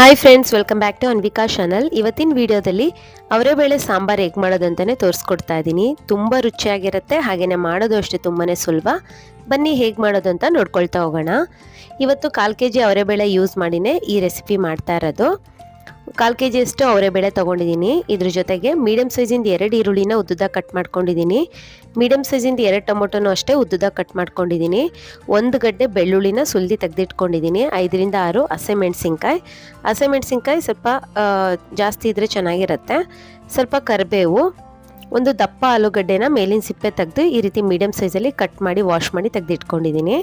Hi friends welcome back to Anvika channel ಇವತ್ತಿನ ವಿಡಿಯೋದಲ್ಲಿ ಅವರೇ ಬೇಳೆ ಸಾಂಬಾರು ಹೇಗೆ ಮಾಡೋದು ಅಂತಲೇ ತೋರಿಸ್ಕೊಡ್ತಾ ಇದ್ದೀನಿ. ತುಂಬ ರುಚಿಯಾಗಿರುತ್ತೆ ಹಾಗೆಯೇ ಮಾಡೋದು ಅಷ್ಟೇ ತುಂಬಾ ಸುಲಭ. ಬನ್ನಿ ಹೇಗೆ ಮಾಡೋದು ಅಂತ ನೋಡ್ಕೊಳ್ತಾ ಹೋಗೋಣ. ಇವತ್ತು ಕಾಲು ಕೆ ಜಿ ಅವರೇಬೇಳೆ ಯೂಸ್ ಮಾಡಿನೇ ಈ ರೆಸಿಪಿ ಮಾಡ್ತಾ ಇರೋದು. ಕಾಲು ಕೆ ಜಿಯಷ್ಟು ಅವರೆಬೇಳೆ ತೊಗೊಂಡಿದ್ದೀನಿ. ಇದ್ರ ಜೊತೆಗೆ ಮೀಡಿಯಮ್ ಸೈಜಿಂದ ಎರಡು ಈರುಳ್ಳಿನ ಉದ್ದುದಾಗ ಕಟ್ ಮಾಡ್ಕೊಂಡಿದ್ದೀನಿ. ಮೀಡಿಯಮ್ ಸೈಜಿಂದ ಎರಡು ಟೊಮೊಟೊನೂ ಅಷ್ಟೇ ಉದ್ದುದಾಗ ಕಟ್ ಮಾಡ್ಕೊಂಡಿದ್ದೀನಿ. ಒಂದು ಗಡ್ಡೆ ಬೆಳ್ಳುಳ್ಳಿನ ಸುಲಿದು ತೆಗೆದಿಟ್ಕೊಂಡಿದ್ದೀನಿ. ಐದರಿಂದ ಆರು ಹಸಿಮೆಣ್ಸಿನ್ಕಾಯಿ ಹಸಿಮೆಣ್ಸಿನ್ಕಾಯಿ ಸ್ವಲ್ಪ ಜಾಸ್ತಿ ಇದ್ದರೆ ಚೆನ್ನಾಗಿರುತ್ತೆ. ಸ್ವಲ್ಪ ಕರಿಬೇವು, ಒಂದು ದಪ್ಪ ಆಲೂಗಡ್ಡೆನ ಮೇಲಿನ ಸಿಪ್ಪೆ ತೆಗೆದು ಈ ರೀತಿ ಮೀಡಿಯಮ್ ಸೈಜಲ್ಲಿ ಕಟ್ ಮಾಡಿ ವಾಶ್ ಮಾಡಿ ತೆಗೆದಿಟ್ಕೊಂಡಿದ್ದೀನಿ.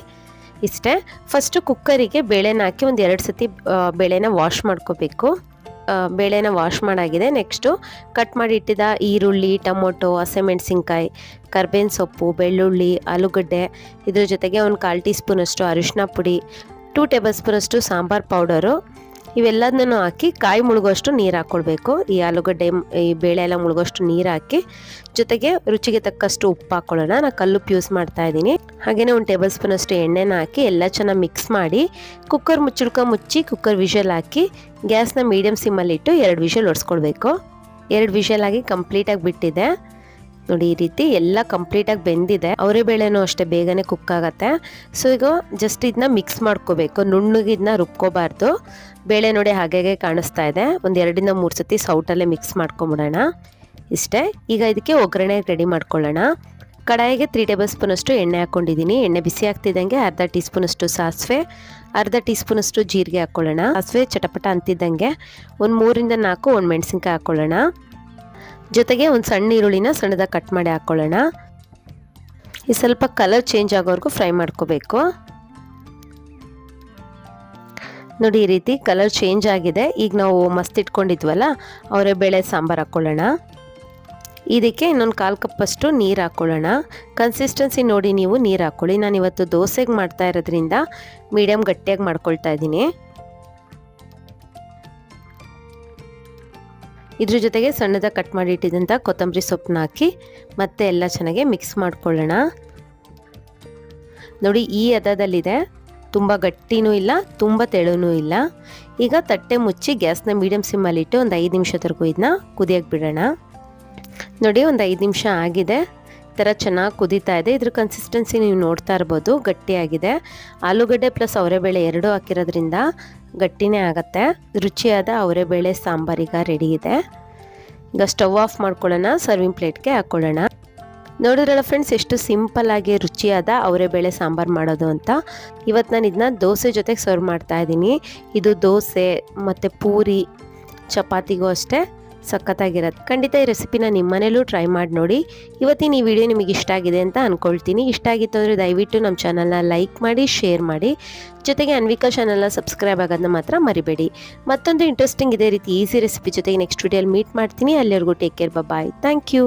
ಇಷ್ಟೇ. ಫಸ್ಟು ಕುಕ್ಕರಿಗೆ ಬೇಳೆನ ಹಾಕಿ ಒಂದು ಎರಡು ಸತಿ ಬೇಳೆನ ವಾಶ್ ಮಾಡ್ಕೋಬೇಕು. ಬೇಳೆನ ವಾಶ್ ಮಾಡಾಗಿದೆ. ನೆಕ್ಸ್ಟು ಕಟ್ ಮಾಡಿ ಇಟ್ಟಿದ್ದ ಈರುಳ್ಳಿ, ಟೊಮೊಟೊ ಹಸಿಮೆಣ್ಸಿನ್ಕಾಯಿ ಕರ್ಬೇವಿನ ಸೊಪ್ಪು, ಬೆಳ್ಳುಳ್ಳಿ, ಆಲೂಗಡ್ಡೆ, ಇದ್ರ ಜೊತೆಗೆ ಒಂದು ಕಾಲು ಟೀ ಸ್ಪೂನಷ್ಟು ಅರಿಶಿನ ಪುಡಿ ಟೂ ಟೇಬಲ್ ಸ್ಪೂನಷ್ಟು ಸಾಂಬಾರ್ ಪೌಡರು ಇವೆಲ್ಲದನ್ನೂ ಹಾಕಿ ಕಾಯಿ ಮುಳುಗೋಷ್ಟು ನೀರು ಹಾಕ್ಕೊಳ್ಬೇಕು ಈ ಆಲೂಗಡ್ಡೆ, ಈ ಬೇಳೆ ಎಲ್ಲ ಮುಳುಗೋಷ್ಟು ನೀರು ಹಾಕಿ, ಜೊತೆಗೆ ರುಚಿಗೆ ತಕ್ಕಷ್ಟು ಉಪ್ಪು ಹಾಕ್ಕೊಳ್ಳೋಣ ನಾನು ಕಲ್ಲುಪ್ಪು ಯೂಸ್ ಮಾಡ್ತಾ ಇದ್ದೀನಿ. ಹಾಗೆಯೇ ಒಂದು ಟೇಬಲ್ ಸ್ಪೂನಷ್ಟು ಎಣ್ಣೆನ ಹಾಕಿ ಎಲ್ಲ ಚೆನ್ನಾಗಿ ಮಿಕ್ಸ್ ಮಾಡಿ ಕುಕ್ಕರ್ ಮುಚ್ಚಳ್ಕ ಮುಚ್ಚಿ ಕುಕ್ಕರ್ ವಿಷಲ್ ಹಾಕಿ, ಗ್ಯಾಸ್ನ ಮೀಡಿಯಮ್ ಸಿಮ್ಮಲ್ಲಿಟ್ಟು ಎರಡು ವಿಷಲ್ ಒಡಿಸ್ಕೊಳ್ಬೇಕು. ಎರಡು ವಿಷಲ್ ಆಗಿ ಕಂಪ್ಲೀಟಾಗಿ ಬಿಟ್ಟಿದೆ. ನೋಡಿ, ಈ ರೀತಿ ಎಲ್ಲ ಕಂಪ್ಲೀಟಾಗಿ ಬೆಂದಿದೆ. ಅವರೇ ಬೇಳೆನೂ ಅಷ್ಟೇ ಬೇಗನೆ ಕುಕ್ ಆಗತ್ತೆ. ಸೊ ಈಗ ಜಸ್ಟ್ ಇದನ್ನ ಮಿಕ್ಸ್ ಮಾಡ್ಕೋಬೇಕು. ನುಣ್ಣಗೆ ಇದನ್ನ ರುಬ್ಕೋಬಾರ್ದು. ಬೇಳೆ ನೋಡಿ ಹಾಗೆ ಕಾಣಿಸ್ತಾ ಇದೆ. ಒಂದು ಎರಡಿಂದ ಮೂರು ಸತಿ ಸೌಟಲ್ಲೇ ಮಿಕ್ಸ್ ಮಾಡ್ಕೊಂಬಿಡೋಣ. ಇಷ್ಟೇ. ಈಗ ಇದಕ್ಕೆ ಒಗ್ಗರಣೆ ರೆಡಿ ಮಾಡ್ಕೊಳ್ಳೋಣ. ಕಡಾಯಿಗೆ ತ್ರೀ ಟೇಬಲ್ ಸ್ಪೂನಷ್ಟು ಎಣ್ಣೆ ಹಾಕ್ಕೊಂಡಿದ್ದೀನಿ. ಎಣ್ಣೆ ಬಿಸಿ ಆಗ್ತಿದ್ದಂಗೆ ಅರ್ಧ ಟೀ ಸ್ಪೂನಷ್ಟು ಸಾಸಿವೆ, ಅರ್ಧ ಟೀ ಸ್ಪೂನಷ್ಟು ಜೀರಿಗೆ ಹಾಕ್ಕೊಳ್ಳೋಣ ಸಾಸಿವೆ ಚಟಪಟ ಅಂತಿದ್ದಂಗೆ ಒಂದು ಮೂರಿಂದ ನಾಲ್ಕು ಒಂದು ಮೆಣಸಿನ್ಕಾಯಿ ಹಾಕ್ಕೊಳ್ಳೋಣ ಜೊತೆಗೆ ಒಂದು ಸಣ್ಣ ಈರುಳ್ಳಿನ ಸಣ್ಣದಾಗಿ ಕಟ್ ಮಾಡಿ ಹಾಕ್ಕೊಳ್ಳೋಣ ಈ ಸ್ವಲ್ಪ ಕಲರ್ ಚೇಂಜ್ ಆಗೋವರೆಗೂ ಫ್ರೈ ಮಾಡ್ಕೋಬೇಕು. ನೋಡಿ ಈ ರೀತಿ ಕಲರ್ ಚೇಂಜ್ ಆಗಿದೆ. ಈಗ ನಾವು ಮಸ್ತ್ ಇಟ್ಕೊಂಡಿದ್ವಲ್ಲ, ಅವರೇ ಬೇಳೆ ಸಾಂಬಾರು ಹಾಕ್ಕೊಳ್ಳೋಣ ಇದಕ್ಕೆ ಇನ್ನೊಂದು ಕಾಲು ಕಪ್ಪಷ್ಟು ನೀರು ಹಾಕ್ಕೊಳ್ಳೋಣ ಕನ್ಸಿಸ್ಟೆನ್ಸಿ ನೋಡಿ ನೀವು ನೀರು ಹಾಕ್ಕೊಳ್ಳಿ ನಾನು ಇವತ್ತು ದೋಸೆಗೆ ಮಾಡ್ತಾ ಇರೋದ್ರಿಂದ ಮೀಡಿಯಮ್ ಗಟ್ಟಿಯಾಗಿ ಮಾಡ್ಕೊಳ್ತಾ ಇದ್ದೀನಿ. ಇದ್ರ ಜೊತೆಗೆ ಸಣ್ಣದಾಗಿ ಕಟ್ ಮಾಡಿ ಇಟ್ಟಿದ್ದಂಥ ಕೊತ್ತಂಬರಿ ಸೊಪ್ಪನ್ನ ಹಾಕಿ ಮತ್ತೆ ಎಲ್ಲ ಚೆನ್ನಾಗಿ ಮಿಕ್ಸ್ ಮಾಡ್ಕೊಳ್ಳೋಣ. ನೋಡಿ ಈ ಹದದಲ್ಲಿದೆ. ತುಂಬ ಗಟ್ಟಿನೂ ಇಲ್ಲ, ತುಂಬ ತೆಳುನೂ ಇಲ್ಲ. ಈಗ ತಟ್ಟೆ ಮುಚ್ಚಿ ಗ್ಯಾಸ್ನ ಮೀಡಿಯಮ್ ಸಿಮ್ಮಲ್ಲಿಟ್ಟು ಒಂದು ಐದು ನಿಮಿಷದವರೆಗೂ ಇದನ್ನ ಕುದಿಯಕ್ಕೆ ಬಿಡೋಣ. ನೋಡಿ, ಒಂದು ಐದು ನಿಮಿಷ ಆಗಿದೆ. ಈ ಥರ ಚೆನ್ನಾಗಿ ಕುದೀತಾ ಇದೆ. ಇದ್ರ ಕನ್ಸಿಸ್ಟೆನ್ಸಿ ನೀವು ನೋಡ್ತಾ ಇರ್ಬೋದು. ಗಟ್ಟಿಯಾಗಿದೆ ಆಲೂಗಡ್ಡೆ ಪ್ಲಸ್ ಅವರೆಬೇಳೆ ಎರಡೂ ಹಾಕಿರೋದ್ರಿಂದ ಗಟ್ಟಿನೇ ಆಗುತ್ತೆ. ರುಚಿಯಾದ ಅವರೆಬೇಳೆ ಸಾಂಬಾರೀಗ ರೆಡಿ ಇದೆ. ಈಗ ಸ್ಟವ್ ಆಫ್ ಮಾಡ್ಕೊಳ್ಳೋಣ. ಸರ್ವಿಂಗ್ ಪ್ಲೇಟ್ಗೆ ಹಾಕ್ಕೊಳ್ಳೋಣ ನೋಡಿದ್ರಲ್ಲ ಫ್ರೆಂಡ್ಸ್ ಎಷ್ಟು ಸಿಂಪಲ್ ಆಗಿ ರುಚಿಯಾದ ಅವರೆಬೇಳೆ ಸಾಂಬಾರು ಮಾಡೋದು ಅಂತ. ಇವತ್ತು ನಾನು ಇದನ್ನ ದೋಸೆ ಜೊತೆಗೆ ಸರ್ವ್ ಮಾಡ್ತಾ ಇದ್ದೀನಿ. ಇದು ದೋಸೆ, ಮತ್ತು ಪೂರಿ, ಚಪಾತಿಗೂ ಅಷ್ಟೇ. ಸಖತ್ತಾಗಿರುತ್ತೆ. ಖಂಡಿತ ಈ ರೆಸಿಪಿನ ನಿಮ್ಮ ಮನೇಲೂ ಟ್ರೈ ಮಾಡಿ ನೋಡಿ. ಇವತ್ತಿನ ಈ ವಿಡಿಯೋ ನಿಮಗೆ ಇಷ್ಟ ಆಗಿದೆ ಅಂತ ಅಂದ್ಕೊಳ್ತೀನಿ ಇಷ್ಟ ಆಗಿತ್ತು ಅಂದರೆ ದಯವಿಟ್ಟು ನಮ್ಮ ಚಾನಲ್ನ ಲೈಕ್ ಮಾಡಿ, ಶೇರ್ ಮಾಡಿ. ಜೊತೆಗೆ ಅನ್ವಿಕಾ ಚಾನಲ್ನ ಸಬ್ಸ್ಕ್ರೈಬ್ ಆಗೋದನ್ನ ಮಾತ್ರ ಮರಿಬೇಡಿ. ಮತ್ತೊಂದು ಇಂಟ್ರೆಸ್ಟಿಂಗ್ ಇದೇ ರೀತಿ ಈಸಿ ರೆಸಿಪಿ ಜೊತೆಗೆ ನೆಕ್ಸ್ಟ್ ವಿಡಿಯೋಲಿ ಮೀಟ್ ಮಾಡ್ತೀನಿ. ಅಲ್ಲಿವರೆಗೂ take care bye thank you